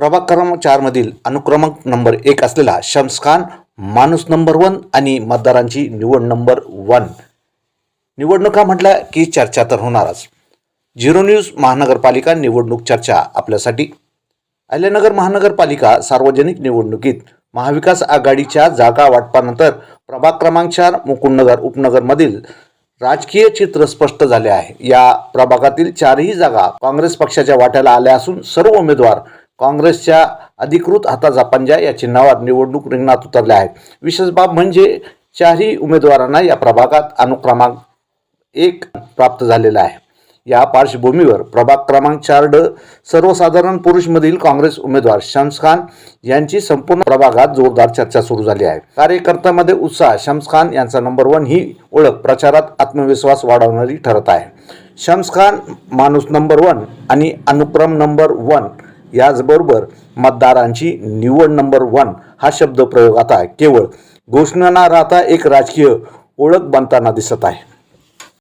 प्रभाग क्रमांक चारमधील अनुक्रमांक नंबर एक असलेला शम्स खान माणूस नंबर वन आणि मतदारांची निवड नंबर वन. निवडणुका म्हटल्या की चर्चा तर होणारच. झिरो न्यूज महानगरपालिका निवडणूक चर्चा आपल्यासाठी. अहिल्यानगर महानगरपालिका सार्वजनिक निवडणुकीत महाविकास आघाडीच्या जागा वाटपानंतर प्रभाग क्रमांक चार मुकुंदनगर उपनगरमधील राजकीय चित्र स्पष्ट झाले आहे. या प्रभागातील चारही जागा काँग्रेस पक्षाच्या वाट्याला आल्या असून सर्व उमेदवार काँग्रेसच्या अधिकृत हाताचा पंजा या चिन्हावर निवडणूक रिंगणात उतरल्या आहेत. विशेष बाब म्हणजे चारही उमेदवारांना या प्रभागात अनुक्रमांक एक प्राप्त झालेला आहे. या पार्श्वभूमीवर प्रभाग क्रमांक चार ड सर्वसाधारण पुरुषमधील काँग्रेस उमेदवार शम्स खान यांची संपूर्ण प्रभागात जोरदार चर्चा सुरू झाली आहे. कार्यकर्त्यामध्ये उत्साह शम्स खान यांचा नंबर वन ही ओळख प्रचारात आत्मविश्वास वाढवणारी ठरत आहे. शम्स खान माणूस नंबर वन आणि अनुक्रम नंबर वन याचबरोबर मतदारांची निवड नंबर वन हा शब्द प्रयोग आता केवळ घोषणा न राहता एक राजकीय ओळख बनताना दिसत आहे.